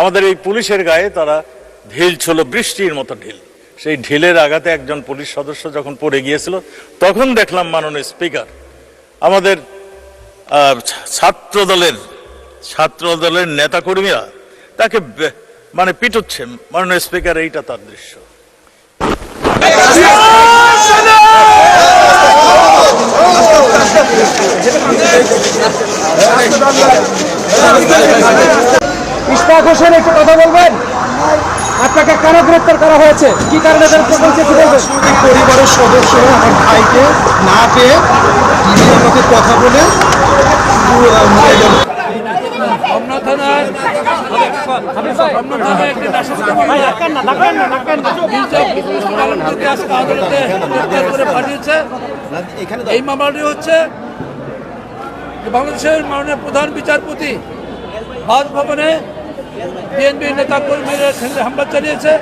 আমাদের এই পুলিশের গায়ে তারা ঢিল ছিল, বৃষ্টির মতো ঢিল। সেই ঢিলের আঘাতে একজন পুলিশ সদস্য যখন পড়ে গিয়েছিল, তখন দেখলাম মাননীয় স্পিকার, আমাদের ছাত্র দলের ছাত্র দলের নেতাকর্মীরা তাকে মানে পিটুচ্ছে। মাননীয় স্পিকার, এইটা তার দৃশ্য। ইশফাক হোসেন একটু কথা বলবেন? আপনাকে কেন গ্রেপ্তার করা হয়েছে? কি কারণে পরিবারের সদস্যরা আমার ভাইকে না পেয়ে টিভির আমাকে কথা বলে এই মামলাটি হচ্ছে বাংলাদেশের মাননীয় প্রধান বিচারপতি বাসভবনে বিএনপি নেতা কর্মীরা হামলা চালিয়েছে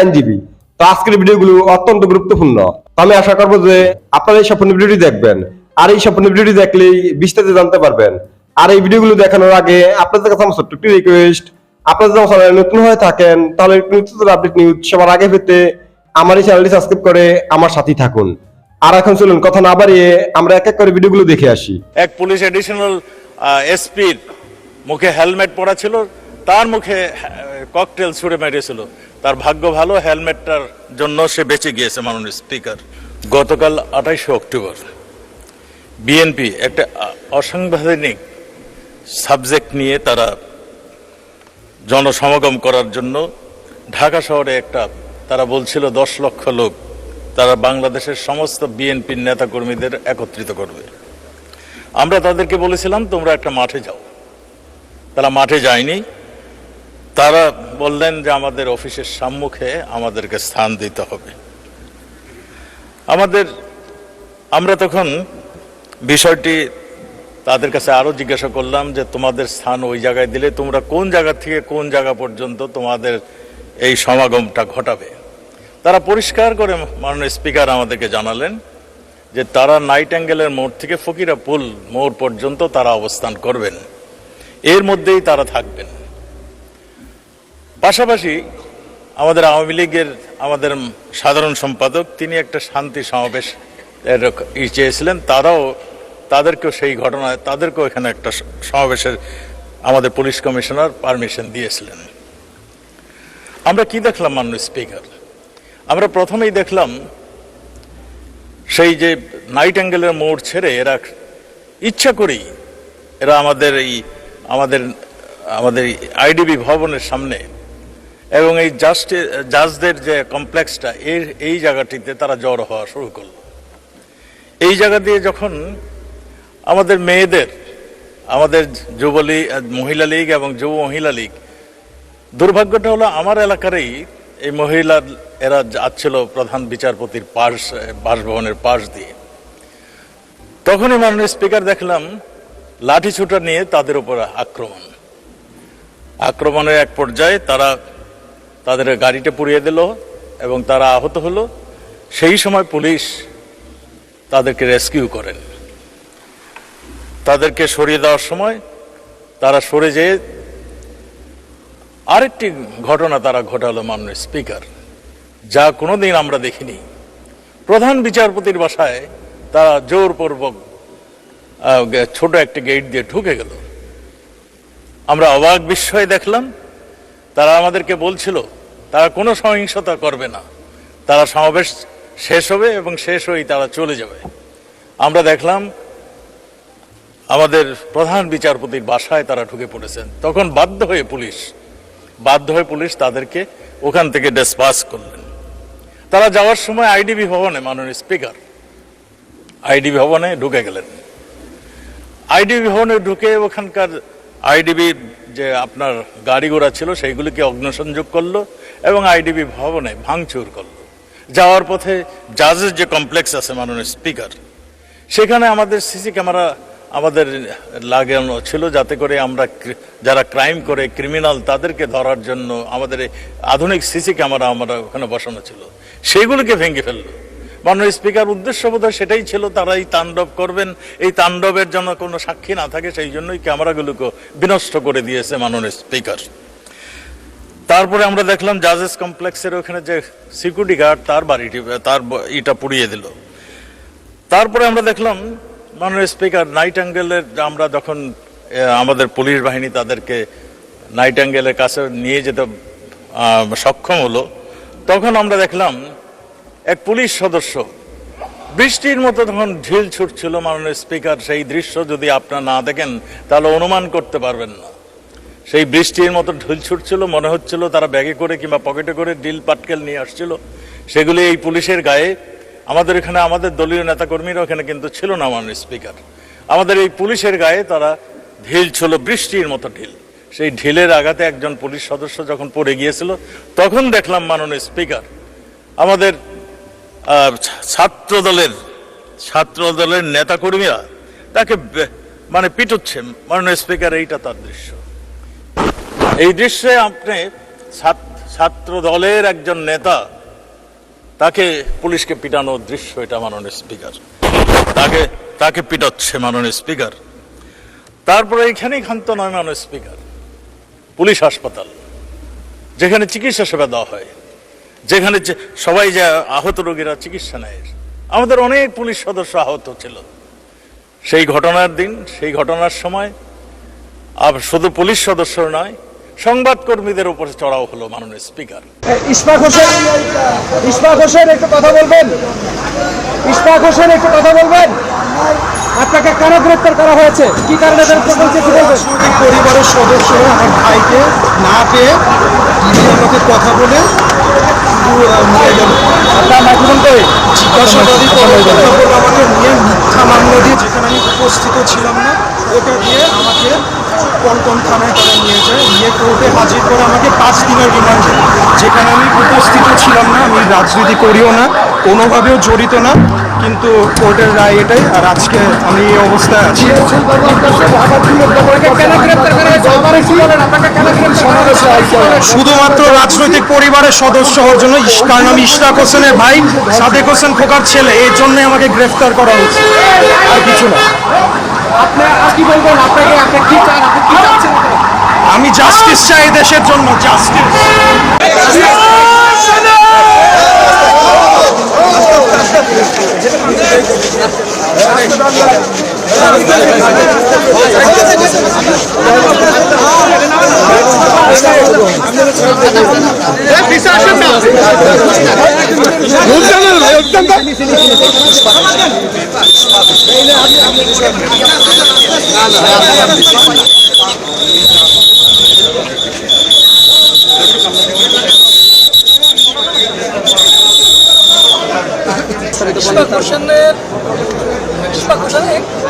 আইনজীবী। তো আজকের অত্যন্ত গুরুত্বপূর্ণ। আমি আশা করব যে আপনারা এই সম্পূর্ণ ভিডিওটি দেখবেন। আর এই সম্পূর্ণ ভিডিওটি দেখলেই বিস্তারিত জানতে পারবেন। আর এই ভিডিওগুলো দেখানোর আগে আপনাদের কাছে আমার ছোট্ট একটি রিকোয়েস্ট আপনারা যদি আমার চ্যানেলে নতুন হয়ে থাকেন, তাহলে নতুন আপডেট নিউজ সবার আগে পেতে আমার এই চ্যানেলটি সাবস্ক্রাইব করে আমার সাথেই থাকুন। আর এখন চলুন, কথা না বাড়িয়ে আমরা এক এক করে ভিডিওগুলো দেখে আসি। এক পুলিশ এডিশনাল এসপির মুখে হেলমেট পরা ছিল, তার মুখে ককটেল ছুড়ে মেরেছিল। তার ভাগ্য ভালো হেলমেটটার জন্য সে বেঁচে গিয়েছে মাননীয় স্পিকার গতকাল আঠাইশে অক্টোবর বিএনপি একটা অসাংবিধানিক সাবজেক্ট নিয়ে তারা জনসমাগম করার জন্য ঢাকা শহরে একটা, তারা বলছিল দশ লক্ষ লোক, তারা বাংলাদেশের সমস্ত বিএনপির নেতাকর্মীদের একত্রিত করবে। আমরা তাদেরকে বলেছিলাম, তোমরা একটা মাঠে যাও। তারা মাঠে যায়নি। তারা বললেন যে, আমাদের অফিসের সম্মুখে আমাদেরকে স্থান দিতে হবে। আমাদের, আমরা তখন বিষয়টি তাদের কাছে আরও জিজ্ঞাসা করলাম যে, তোমাদের স্থান ওই জায়গায় দিলে তোমরা কোন জায়গা থেকে কোন জায়গা পর্যন্ত তোমাদের এই সমাগমটা ঘটাবে? তারা পরিষ্কার করে মাননীয় স্পিকার আমাদেরকে জানালেন যে, তারা নাইট অ্যাঙ্গেলের মোড় থেকে ফকিরা পুল মোড় পর্যন্ত তারা অবস্থান করবেন। এর মধ্যেই তারা থাকবেন। পাশাপাশি আমাদের আওয়ামী লীগের আমাদের সাধারণ সম্পাদক তিনি একটা শান্তি সমাবেশ চেয়েছিলেন। তারাও তাদেরকেও সেই ঘটনায়, তাদেরকেও এখানে একটা সমাবেশের আমাদের পুলিশ কমিশনার পারমিশন দিয়েছিলেন। আমরা কি দেখলাম মাননীয় স্পিকার? আমরা প্রথমেই দেখলাম সেই যে নাইট অ্যাঙ্গেলের মোড় ছেড়ে এরা ইচ্ছা করেই এরা আমাদের এই, আমাদের আমাদের আইডিবি ভবনের সামনে এবং এই জাস্টে, জাজদের যে কমপ্লেক্সটা, এর, এই জায়গাটিতে তারা জড়ো হওয়া শুরু করল। এই জায়গা দিয়ে যখন আমাদের মেয়েদের, আমাদের যুবলীগ মহিলা লীগ এবং যুব মহিলা লীগ, দুর্ভাগ্যটা হলো আমার এলাকারই এই মহিলা এরা যাচ্ছিল প্রধান বিচারপতির পাশ, বাসভবনের পাশ দিয়ে। তখনই মাননীয় স্পিকার দেখলাম, লাঠি ছুটা নিয়ে তাদের উপর আক্রমণ। আক্রমণের এক পর্যায়ে তারা তাদের গাড়িটা পুড়িয়ে দিল এবং তারা আহত হলো। সেই সময় পুলিশ তাদেরকে রেস্কিউ করেন। তাদেরকে সরিয়ে দেওয়ার সময় তারা সরে যেয়ে আরেকটি ঘটনা তারা ঘটালো মাননীয় স্পিকার, যা কোনোদিন আমরা দেখিনি। প্রধান বিচারপতির বাসায় তারা জোরপূর্বক ছোট একটি গেট দিয়ে ঢুকে গেল। আমরা অবাক বিস্ময়ে দেখলাম, তারা আমাদেরকে বলছিল, তারা কোনো সহিংসতা করবে না। তারা সমাবেশ শেষ হবে এবং শেষ হয়েই তারা চলে যাবে। আমরা দেখলাম আমাদের প্রধান বিচারপতির বাসায় তারা ঢুকে পড়েছেন। তখন বাধ্য হয়ে পুলিশ, বাধ্য হয়ে পুলিশ তাদেরকে ওখান থেকে ডেসপাস করলেন। তারা যাওয়ার সময় আইডিবি ভবনে, মাননীয় স্পিকার আইডিবি ভবনে ঢুকে গেলেন। আইডিবি ভবনে ঢুকে ওখানকার আইডিবি যে আপনার গাড়ি ঘোড়া ছিল, সেইগুলিকে অগ্নসংযোগ করল এবং আইডিবি ভবনে ভাঙচুর করল। যাওয়ার পথে জাজের যে কমপ্লেক্স আছে, মাননীয় স্পিকার সেখানে আমাদের সিসি ক্যামেরা আমাদের লাগানো ছিল যাতে করে আমরা যারা ক্রাইম করে, ক্রিমিনাল, তাদেরকে ধরার জন্য আমাদের আধুনিক সিসি ক্যামেরা আমরা ওখানে বসানো ছিল। সেইগুলোকে ভেঙে ফেলল। মাননীয় স্পিকার উদ্দেশ্য বোধহয় সেটাই ছিল তারা এই তাণ্ডব করবেন। এই তাণ্ডবের জন্য কোনো সাক্ষী না থাকে, সেই জন্যই ক্যামেরাগুলোকে বিনষ্ট করে দিয়েছে মাননীয় স্পিকার। তারপরে আমরা দেখলাম জাজেস কমপ্লেক্সের ওখানে যে সিকিউরিটি গার্ড তার বাড়িটি, তার ইটা পুড়িয়ে দিল। তারপরে আমরা দেখলাম মাননীয় স্পিকার নাইট অ্যাঙ্গেলের আমরা যখন আমাদের পুলিশ বাহিনী তাদেরকে নাইট অ্যাঙ্গেলের কাছে নিয়ে যেতে সক্ষম হলো, তখন আমরা দেখলাম এক পুলিশ সদস্য, বৃষ্টির মতো তখন ঢিল ছুটছিল মাননীয় স্পিকার, সেই দৃশ্য যদি আপনারা না দেখেন, তাহলে অনুমান করতে পারবেন না। সেই বৃষ্টির মতো ঢিল ছুটছিল, মনে হচ্ছিল তারা ব্যাগে করে কিংবা পকেটে করে ডিল পাটকেল নিয়ে আসছিল, সেগুলি এই পুলিশের গায়ে আমাদের এখানে আমাদের দলীয় নেতাকর্মীরা ওখানে কিন্তু ছিল না মাননীয় স্পিকার। আমাদের এই পুলিশের গায়ে তারা ঢিল ছিল, বৃষ্টির মতো ঢিল। সেই ঢিলের আঘাতে একজন পুলিশ সদস্য যখন পড়ে গিয়েছিল, তখন দেখলাম মাননীয় স্পিকার, আমাদের ছাত্র দলের ছাত্র দলের নেতাকর্মীরা তাকে মানে পিটুচ্ছে। মাননীয় স্পিকার, এইটা তার দৃশ্য। এই দৃশ্যে আপনি ছাত- ছাত্র দলের একজন নেতা তাকে পুলিশকে পিটানোর দৃশ্য, এটা মাননীয় স্পিকার। তাকে তাকে পিটাচ্ছে মাননীয় স্পিকার। তারপরে এইখানেই ক্ষান্ত নয় মাননীয় স্পিকার। পুলিশ হাসপাতাল, যেখানে চিকিৎসা সেবা দেওয়া হয়, যেখানে সবাই যে আহত রোগীরা চিকিৎসা নেয়। আমাদের অনেক পুলিশ সদস্য আহত ছিল। সেই ঘটনার দিন, সেই ঘটনার সময় আর শুধু পুলিশ সদস্য নয় সংবাদকর্মীদের উপরে চড়াও হলো মাননীয় স্পিকার। ইশফাক হোসেন ইশফাক হোসেন একটু কথা বলবেন? ইশফাক হোসেন একটু কথা বলবেন? আপনাকে কেন গ্রেপ্তার করা হয়েছে? কি কারণে পরিবারের সদস্যরা আমার ভাইকে না পেয়ে লোকে কথা বলে জিজ্ঞাসাবাদী কথা বলে আমাকে নিয়ে মিথ্যা মামলা দিয়ে যেখানে আমি উপস্থিত ছিলাম না ওটা দিয়ে আমাকে পল্টন থানায় তারা নিয়ে যায়। নিয়ে কোর্টে হাজির করে আমাকে পাঁচ দিনের রিমান্ডে। যেখানে আমি উপস্থিত ছিলাম না, আমি রাজনীতি করিও না, কোনোভাবেও জড়িত না, কিন্তু কোর্টের রায় এটাই। আর আজকে আমি এই অবস্থায় আছি। শুধুমাত্র রাজনৈতিক পরিবারের সদস্য হওয়ার জন্য ইশ- নাম ইশরাক হোসেনের ভাই, সাদেক হোসেন খোকার ছেলে এই জন্য আমাকে গ্রেফতার করা হয়েছে। আর কিছু না। আপনি আর বলবেন আপনাকে আপনি কি চান আপনি কি চাচ্ছেন? আমি জাস্টিস চাই দেশের জন্য জাস্টিস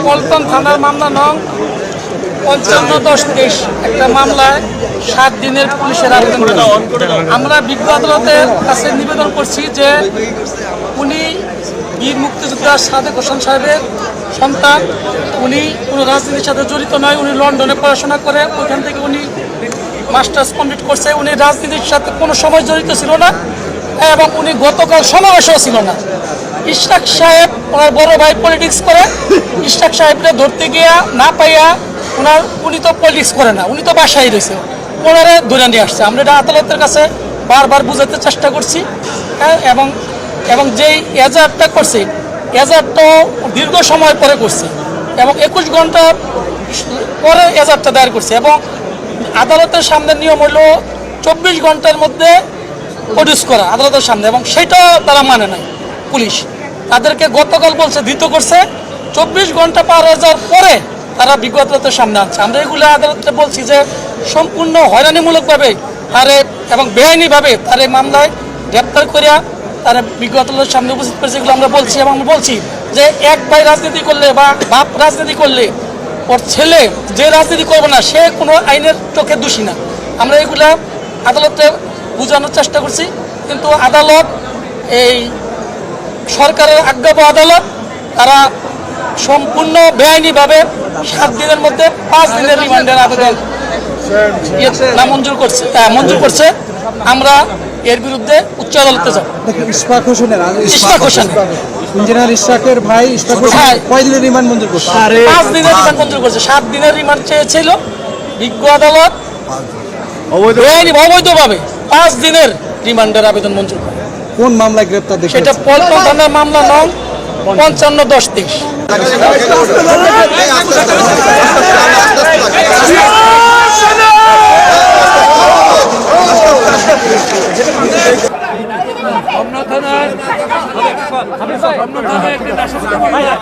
পল্টন থানার মামলা নং পঞ্চান্ন দশ তেইশ। একটা মামলায় সাত দিনের পুলিশের আবেদন আমরা বিজ্ঞ আদালতের কাছে নিবেদন করছি যে উনি বীর মুক্তিযোদ্ধা সাদেক হোসেন সাহেবের সন্তান উনি কোনো রাজনীতির সাথে জড়িত নয় উনি লন্ডনে পড়াশোনা করে ওইখান থেকে উনি মাস্টার্স কমপ্লিট করছে উনি রাজনীতির সাথে কোনো সময় জড়িত ছিল না এবং উনি গতকাল সমাবেশও ছিল না। ইশরাক সাহেব ওনার বড় ভাই পলিটিক্স করে ইশরাক সাহেবকে ধরতে গিয়া না পাইয়া ওনার উনি তো পলিটিক্স করে না উনি তো বাসায় রয়েছে ওনারে ধরে নিয়ে আসছে। আমরা এটা আদালতের কাছে বারবার বুঝাতে চেষ্টা করছি হ্যাঁ, এবং এবং যেই এজাহারটা করছে এজাহারটা দীর্ঘ সময় পরে করছে এবং একুশ ঘণ্টা পরে এজাহারটা দায়ের করছে এবং আদালতের সামনে নিয়ম হলো চব্বিশ ঘণ্টার মধ্যে প্রডিউস করা আদালতের সামনে এবং সেটা তারা মানে নাই, পুলিশ। তাদেরকে গতকাল বলছে, ধৃত করছে। চব্বিশ ঘণ্টা পার হয়ে পরে তারা বিজ্ঞ আদালতের সামনে আনছে আমরা এগুলো আদালতে বলছি যে সম্পূর্ণ হয়রানিমূলকভাবে তারে এবং বেআইনিভাবে তার মামলায় গ্রেপ্তার করিয়া তারা বিজ্ঞ আদালতের সামনে উপস্থিত করেছে এগুলো আমরা বলছি এবং আমরা বলছি যে এক ভাই রাজনীতি করলে বা বাপ রাজনীতি করলে ওর ছেলে যে রাজনীতি করবে না সে কোনো আইনের চোখে দোষী না। আমরা এগুলা আদালতে বোঝানোর চেষ্টা করছি কিন্তু আদালত এই সরকারের আজ্ঞাপ আদালত তারা সম্পূর্ণ বেআইনিভাবে সাত দিনের মধ্যে পাঁচ দিনের রিমান্ডের আবেদন ইয়ে নামঞ্জুর করছে মঞ্জুর করছে। আমরা এর বিরুদ্ধে উচ্চ আদালতে যাব ইশফাক হোসেনের ইশফাক হোসেন। ইঞ্জিনিয়ার ইশফাকের ভাই ইশফাক হোসেন হ্যাঁ। কয়দিনের রিমান্ড মঞ্জুর করছে পাঁচ দিনের রিমান্ড মঞ্জুর করছে সাত দিনের রিমান্ড চেয়েছিল বিজ্ঞ আদালত অবৈধভাবে পাঁচ দিনের রিমান্ডের আবেদন মঞ্জুর করে। কোন মামলায় গ্রেপ্তার দেখে সেটা পল্টন থানার মামলা নং পঞ্চান্ন দশ তেইশ রমনা থানার একটি নাশকতা মামলা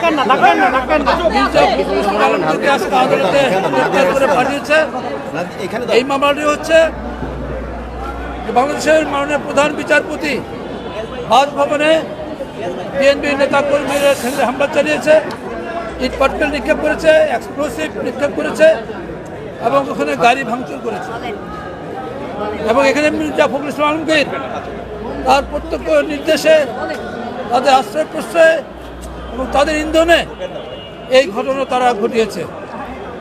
আদালতে পাঠিয়েছে এই মামলাটি হচ্ছে বাংলাদেশের মাননীয় প্রধান বিচারপতি বাসভবনে বিএনপি নেতা কর্মীরা হামলা চালিয়েছে, ইট পাটকেল নিক্ষেপ করেছে এক্সপ্লোসিভ নিক্ষেপ করেছে এবং ওখানে গাড়ি ভাঙচুর করেছে। এবং এখানে মির্জা ফখরুল ইসলাম আলমগীর তার প্রত্যক্ষ নির্দেশে তাদের আশ্রয় প্রশ্রয় এবং তাদের ইন্ধনে এই ঘটনা তারা ঘটিয়েছে।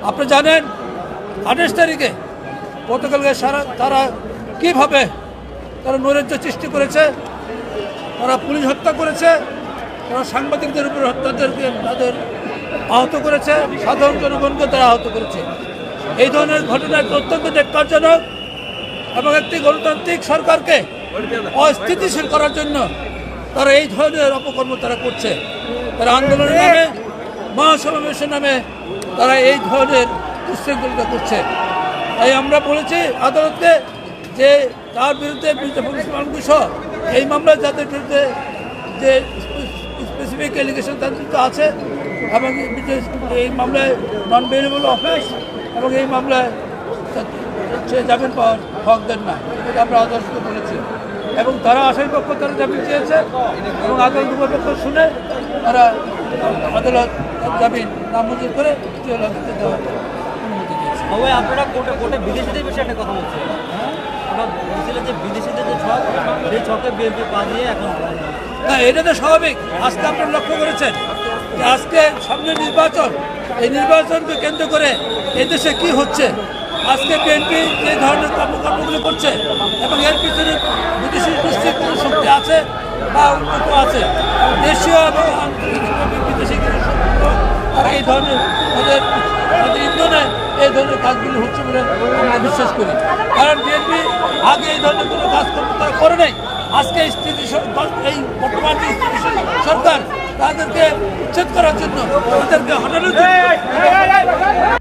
আপনি জানেন, আঠাশ তারিখে গতকালকে সারা তারা কীভাবে তারা নৈরাজ্য সৃষ্টি করেছে, তারা পুলিশ হত্যা করেছে, তারা সাংবাদিকদের উপর হত্যাদেরকে তাদের আহত করেছে, সাধারণ জনগণকে তারা আহত করেছে। এই ধরনের ঘটনা অত্যন্ত ন্যাক্কারজনক এবং একটি গণতান্ত্রিক সরকারকে অস্থিতিশীল করার জন্য তারা এই ধরনের অপকর্ম তারা করছে। তারা আন্দোলনের নামে, মহাসমাবেশের নামে তারা এই ধরনের উশৃঙ্খলতা করছে। তাই আমরা বলেছি আদালতে যে তার বিরুদ্ধে মির্জা ফখরুল ইসলাম আলমগীর সহ এই মামলায় যাদের বিরুদ্ধে যে স্পেসিফিক এলিগেশন তাদের আছে এবং এই মামলায় নন ভেরিয়েবল অফেন্স এবং এই মামলায় সে জামিন পাওয়ার হকদার না এটা আমরা আদালতকে বলেছি। এবং তারা আসামি পক্ষ তারা জামিন চেয়েছে এবং আদালত উভয় পক্ষ শুনে তারা আদালত জামিন নামঞ্জুর করে তৃতীয় আদালতে দেওয়ার অনুমতি দিয়েছে। তবে আপনারা কোর্টে কোর্টে বিদেশিদের বিষয়ে একটা কথা বলছেন না এটা তো স্বাভাবিক। আজকে আপনারা লক্ষ্য করেছেন যে আজকে সামনে নির্বাচন এই নির্বাচনকে কেন্দ্র করে এদেশে কি হচ্ছে? আজকে বিএনপি যে ধরনের কর্মকর্মগুলো করছে এবং এর পিছনে বিদেশি গোষ্ঠীর কোনো শক্তি আছে বা উন্নত আছে দেশীয় এবং বিদেশি তারা এই ধরনের তাদের তাদের ইন্ধনে এই ধরনের কাজগুলো হচ্ছে বলে আমরা বিশ্বাস করি। কারণ বিএনপি আগে এই ধরনের কোনো কাজকর্ম তারা করে নাই। আজকে এই বর্তমান যে সরকার তাদেরকে উচ্ছেদ করার জন্য তাদেরকে হটানোর জন্য।